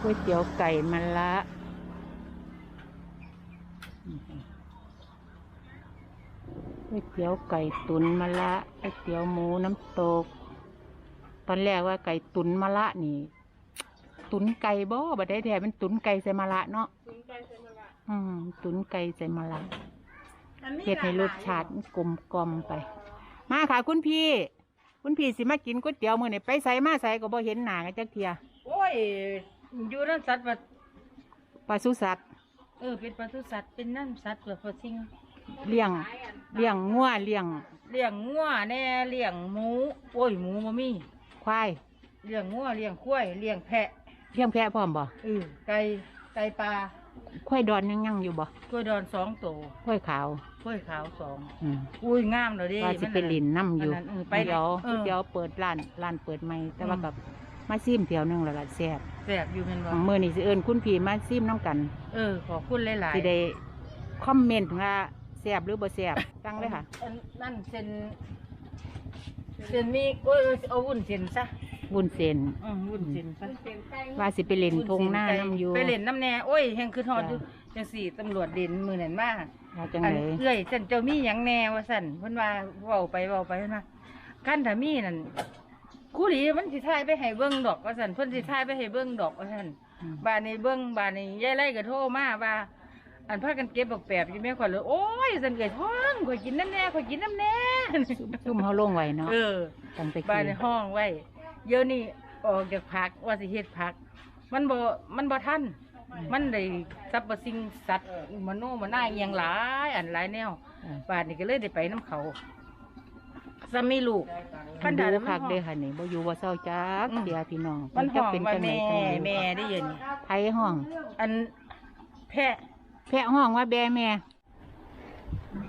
ก๋วยเตี๋ยวไก่มะละก๋วยเตี๋ยวไก่ตุนมะละก๋วยเตี๋ยวหมูน้ำตก ตอนแรกว่าไก่ตุนมะละนี่ ตุนไก่บ่บัดได้แท้เป็นตุนไก่ใส่มะละเนาะถึงใจใช่ไหมล่ะอืมตุนไก่ใส่มะละอันนี้เฮ็ดให้รสชาติมันกลมกล่อมไป มาค่ะคุณพี่ คุณพี่สิมากินก๋วยเตี๋ยวมื้อนี้ไปใส่มาใส่ก็บ่เห็นหน้ากันจักเทียโอ้ย อยู่นั่นสัตว์ว่าปลาสุสัตว์เออเป็นปศุสัตว์เป็นนั่นสัตว์เกิดพอสิ่งเลี้ยงเลี้ยงงัวเลี้ยงเลี้ยงงัวแน่เลี้ยงหมูโอ้ยหมูมามีควายเลี้ยงงัวเลี้ยงควายเลี้ยงแพะเลี้ยงแพะพร้อมบ่เออไก่ไก่ปลาควายดอนยังยังอยู่บ่กล้วยดอนสองตัวควายขาวกล้วยขาวสองอืมอุ้ยงามเลยดิว่าสิไปลินน้ำอยู่ อันนั้นเออไปเดี๋ยวเออ เดี๋ยวเปิดร้านร้านเปิดใหม่แต่ว่าอืมกับ มาซิมเที่ยวหนึงแล้วก็แซ่บแสบอยู่เป็นบ่มื้อนี้สิเอิ้นคุณพี่มาซิมน้ำกันเออ ขอคุณหลายๆสิได้คอมเมนต์ว่าแซ่บหรือบ่แซ่บตั้งเลยค่ะอันนั่นเส้นเส้นมีโอ้ยเอาวุ้นเส้นซะวุ้นเส้นอืมวุ้นเส้นซะว่าสิไปเล่นทงหน้าน้ำอยู่ไปเล่นน้ำแน่โอ้ยแห่งคือทอดจ้ะจังสี่ตำรวจเด่นมือนั่นมาว่าจังอันไดเอ้ยฉันเจ้ามีหยังแน่ว่าสั่นเพิ่นว่าเว้าไปเว้าไปเพิ่นว่าคันถ้ามีนั่น กูหลีมันสิทายไปให้เบิ่งดอกว่าสั่นเพิ่นสิทายไปให้เบิ่งดอกว่าสั่นอืมบ้านนี้เบิ่งบ้านนี้ยายไล่ก็โทรมาว่า อันพากันเก็บบักแปบอยู่แม่ขวัญเลยโอ้ยสันเกิดท้องข่อยกินน้ำแน่ข่อยกินน้ำแน่ซุ่มเฮาลงไว้เนาะเออตั้งแต่บ้านในกี้ห้องไว้เดี๋ยวนี้ออกจากผักว่าสิเฮ็ดผัก มันบ่มันบ่ทันมันได้สรรพสิ่งสัตว์มโนมนาอหยังหลาย อันหลายแนวอ่าบ้านนี้ก็เลยได้ไปน้ำเขาสามีลูก คันดาดูมัคักห้องเด้อค่ะนี่บ่อยู่บ่เศร้าจักอืมเสียพี่น้องมันจัห้องเป็นว่าจังไดแม่จังไดแม่ได้ยินไผห้อง อันแพะ แพะห้องว่าแบแม่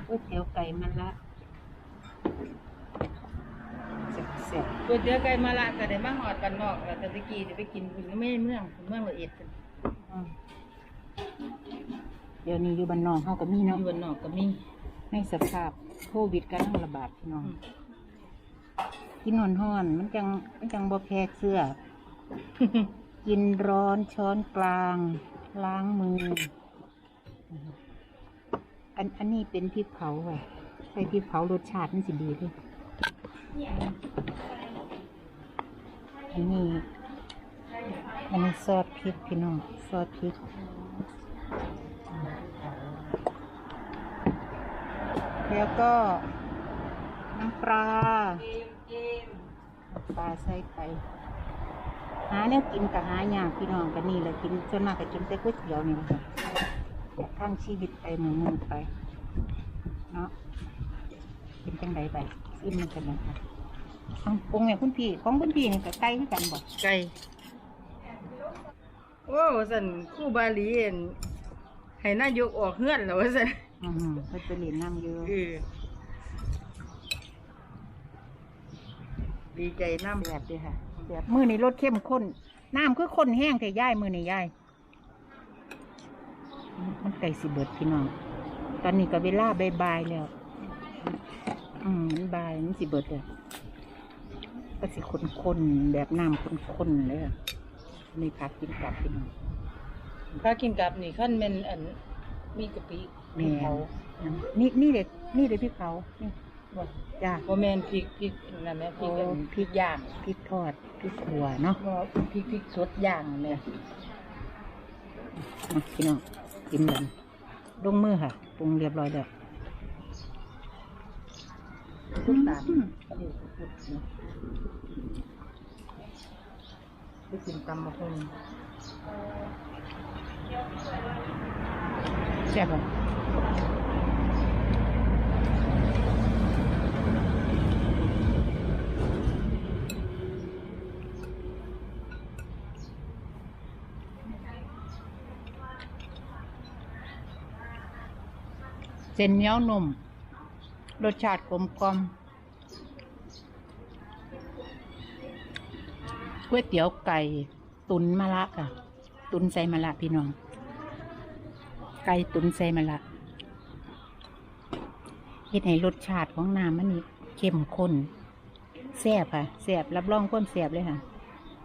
ก๋วยเตี๋ยวไก่มันละแซ่บก๋วยเตี๋ยวไก่มาละก็ได้มาหอดกันนอกแล้วแต่ตะกี้ได้ไปกินคุณไม่เมืองเมืองละเอียดๆอืมเดี๋ยวนี้อยู่บ้านนอกเฮาก็มีอเนาะยู่บนนอกก็มีในสภาพโควิดกำลังระบาดพี่น้อง กินฮ้อนๆมันจังมันจังบ่แพ้เสื้อ กินร้อนช้อนกลาง ล้างมือ อันอันนี้เป็นพริกเผาไว้ใส่พริกเผารสชาติมันสิดีเลยอันนี้อันนี้ซอสพริกพี่น้องซอสพริกแล้วก็น้ำปลา ปลาใส่ไปหาแนวกินกับหายากพี่น้องกันนี่แหละกินส่วนมากก็กินแต่ก๋วยเตี๋ยวนี่แหละค่ะทั้งชีวิตไปหมือมือไปเนาะเป็นจังไดไปซิมมันกันนะคะเอาปรุงเนี่ยคุณพี่ของคุณพี่นี่กับไก่คือกันบ่ไก่โอ้สันครู่บาลีเห็นให้นายกออกเฮือนแล้วว่าสันอืมเพิ่นไปเรียนน้ำเยอะ เออ ดีใจน้ำแบบเด้ค่ะแบบมือนี่รสเข้มข้น น้ำคือข้นแห้งแต่ย่ายมือนี่ย่าย มันไก่สิเบิดพี่น้อง ตอนนี้ก็เวลาบายๆแล้ว อืมมันบายมันสิเบิดเลยก็สิข้นๆแบบน้ำข้นๆเลยอะนี่ผักกินกับพี่น้องถ้ากินกับนี่ขั้นเป็นอันมีกะปิแม่เขานี่นี่เด็กนี่เด็กพี่เขานี่ บอกจ้าโมแมนพริกพริกนั่นแหละพริกอันโอ้พริกย่างพริกทอดพริกขัวเนาะก็พริกพริกสดย่างเนี่ยมาพี่น้องกินกันลงมือค่ะปรุงเรียบร้อยแล้วทุกตาลอืมไปกินตำมะฮุงแซ่บบ่เส้นเหนียวนุ่ม รสชาติกลมกล่อมก๋วยเตี๋ยวไก่ ตุนมะละค่ะ ตุนใส่มะละพี่น้อง ไก่ตุนใส่มะละเฮ็ดให้รสชาติของน้ำมันนี่เข้มข้นแซ่บค่ะแซ่บรับรองความแซ่บเลยค่ะ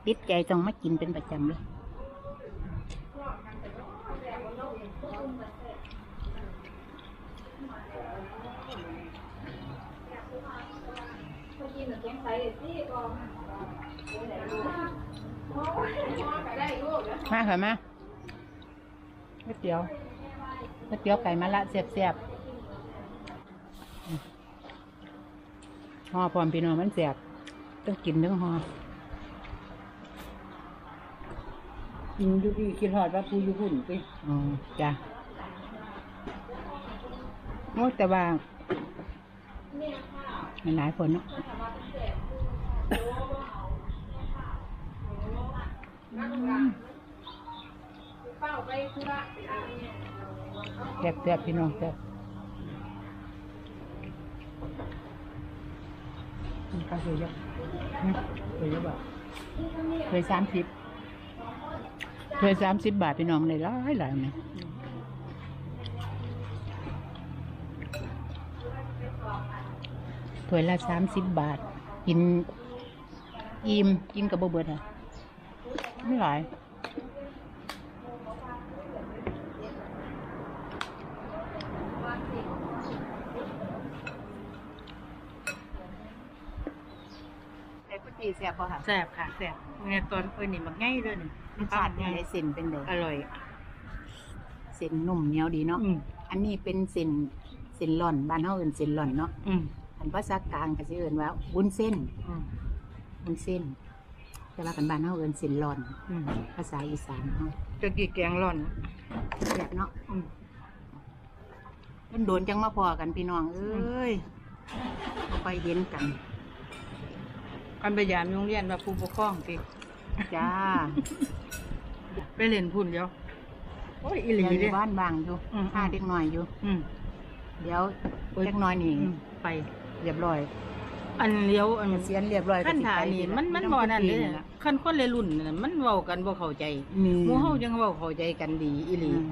ติดใจต้องมากินเป็นประจำเลย มาค่ะมาก๋วยเตี๋ยวก๋วยเตี๋ยวไก่มะละเสียบเสียบห่อพร้อมพี่น้องมันเสียบต้องกินทั้งห่ออืมอยู่ที่คิดฮอดว่าผู้อยู่หุ่นไปอ๋อจ้ะโอ้แต่ว่ามันหลายคนเนาะ แซ่บแซ่บพี่น้องแซ่บมีข้าวสวยเยอะนะสวยเยอะบ่เคยสามสิบเคยสามสิบบาทพี่น้องเลยหลายหลายไหมถ้วยละสามสิบบาท กิน อิ่มกินกับบ่เบิดอะไม่หลายแต่กุจีแซ่บป่ะค่ะแซ่บค่ะแซ่บเนี่ยตอนเอ้ยนี่มันง่ายเลยนี่รสชาติยังไงเส้นเป็นไงอร่อยเส้นนุ่มเหนียวดีเนาะอืมอันนี้เป็นเส้นเส้นหล่อนบ้านเฮาเอิ้นเส้นหล่อนเนาะอืมอันภาษากลางก็สิเอิ้นว่าวุ้นเส้นอืม วุ้นเส้น แต่ว่ากันบ้านเฮาเอิ้นเส้นหล่อน อืมภาษาอีสานเฮาตะกี้แกงร่อนแซ่บเนาะอืมมันโดนจังมาพอกันพี่น้องเอ้ยบ่ค่อยเห็นกัน กันไปยามโรงเรียนว่าผู้ปกครองสิจ้าไปเล่นพุ่นเดียวโอ้ยอีหลีเดี๋ยวอเด้ ยู่บ้านบางอยู่อืม ห้าเด็กน้อยอยู่ อืม เดี๋ยวเด็กน้อยนี่อืมไป เรียบร้อย อันเลี้ยวอันเกษียณเรียบร้อยขั้นก็สิฐานไปนี่ทีละมันมันต้องบ่นั่นปีเด้ล่ะขั้นคนเลยรุ่นน่ะมันเว้ากันบ่เข้าใจนี่หมู่เฮาจังเว้าเข้าใจกันดีอีหลีอืม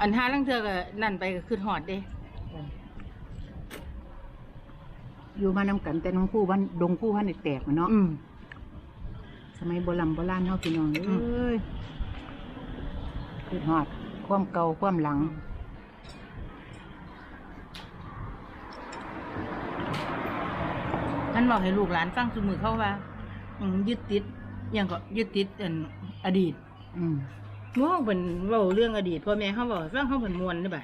อันหาลังเทื่อก็นั่นไปก็คือฮอดเด้อยู่มานำกันแต่น้องผู้วันดงผู้วันแตกๆเนาะอืมสมัยโบราณโบราณเฮาพี่น้องเออืม้ยคือฮอดความเก่าความหลัง ท่านบอกให้ลูกหลานฟังซุมือเขาว่าอืมยึดติดอหยังก็ยึดติดอันอดีตอืมเมื่อเป็นเว้าเรื่องอดีตพ่อแม่เขาบอกให้ฟังเขาเป็นมวลได้บ่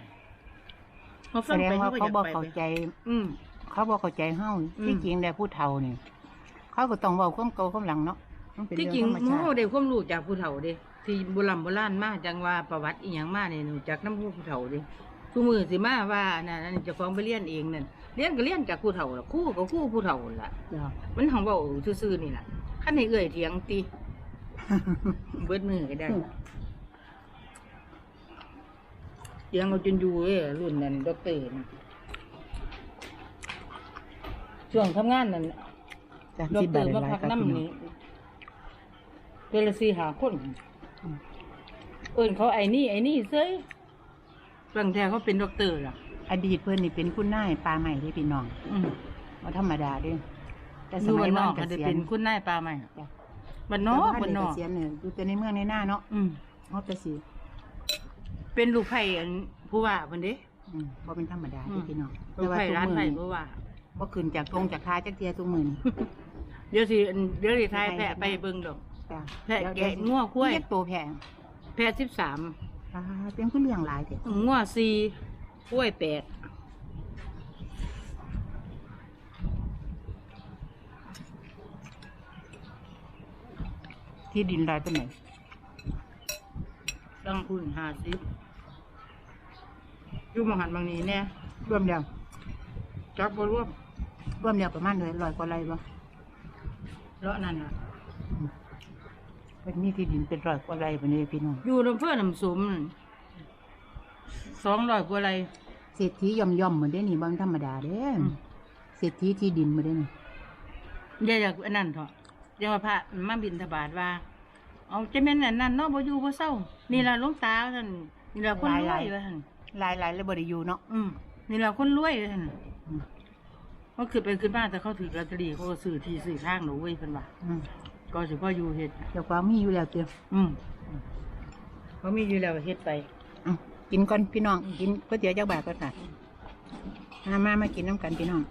เขาแสฟังดงไปว่าเขาก็เขาอยากบ่ไปเข้าใจ อืม เขาบ่เข้าใจเฮาอืม ที่จริงแล้วผู้เฒ่านี่ เขาก็ต้องเว้าความเก่าความหลังเนาะมันเป็นที่เรื่องจริงธรรมหชามู่ติได้ความรู้จากผู้เฒ่าเด้ที่โบราณโบราณมาจังว่าประวัติอีหยังมาเนี่ยหนูจากน้ำผู้เฒ่าเด้ ทุกมือสิมาว่านั่นอันนี้เจะฟ้าของไปเรียนเองนั่นเรียนก็เรียนจากผู้เฒ่าล่ะครู่ก็ครู่ผู้เฒ่าล่ะ จ้ะ มันของเบาซื่อๆนี่แหละขั้นให้เอื่อยเถียงตีเบิดมือก็ได้เถียงเอาจนอยู่เอ้ยรุ่นนั้นด็อกเตอร์น่ะช่วงทำงานนั่น จากด็อกสิบเตบาอทร์มาหลายพักๆครับน้ำพี่น้องนี่เดือนละสี่หาคนเอิญเขาไอ้นี่ไอ้นี่เซ้ย เรื่องแท้เขาเป็นด็อกเตอร์ล่ะ อดีตเพื่อนนี่เป็นคุณนายปลาใหม่ที่พี่น้องอืมว่าธรรมดาด้อแต่สมัยน้องก็จะเป็นคุณนายปลาใหม่จ้บ้นนอกบ้นนอกเสียณเนี่ยดูแต่ในเมืองในหน้าเนาะอืมเขาแต่สิเป็นลูกไผ่อันผู้ว่าเพิ่นเด้เพราะเป็นธรรมดาที่ม พี่น้องลูกไผ่ร้านไผ่ผู้ว่า บ่ขึ้นจากตรงจากท้ายจักเทียทุกมือนี่เดี๋ยวสิเดี๋ยวสิทายแพะไปเบิ่งดอกแพะแกะงัวควาย เรีกตัวแพ้สิบสาม อ่าเตรียมขึ้นเลี้ยงหลายเถอะงัวสี่กล้วยแปดที่ดินหลายเป็นไหนตังคูณห้าสิยูมองหันบางนี้เนี่ยรวมเดียวจักบ่รวมรวมเดียวประมาณเลยลอยกว่าไรบ่เลาะนั่นอะ เป็นมีที่ดินเป็นร้อยกว่าไร่ปานนี้พี่น้องอยู่ลำเพื่อน้ำสมสองร้อยกว่าไร เศรษฐีย่อมๆเหมือนเด้นี่บ่ธรรมดาเด้อืม เศรษฐีที่ดินมาเด้นี่อย่าอยากอันนั้นเถอะยังว่าพระมาบินทบาทว่า เอาจะแม่นอันนั้นเนาะบ่อยู่บ่เศร้า นี่ล่ะหลวงตาท่านนี่ล่ะคนรวยว่าท่านหลายหลายเลยบ่ได้อยู่เนาะอืมนี่ล่ะคนรวยว่าท่านอืมเขาคือไปขึ้นบ้านแต่เขาถือลอตเตอรี่เขาก็ซื้อที่ซื้อทางหนูเว้ยเพิ่นว่าอืม ก็สิพ่ออยู่เฮ็ดเจ้าของมีอยู่แล้วเตี้ยอืมเขามีอยู่แล้วเฮ็ดไปเอ้ากิกินก่อนพี่น้อง กินก๋วยเตี๋ยวจักบาทก่อนค่ะมามามากินน้ำกันพี่น้อง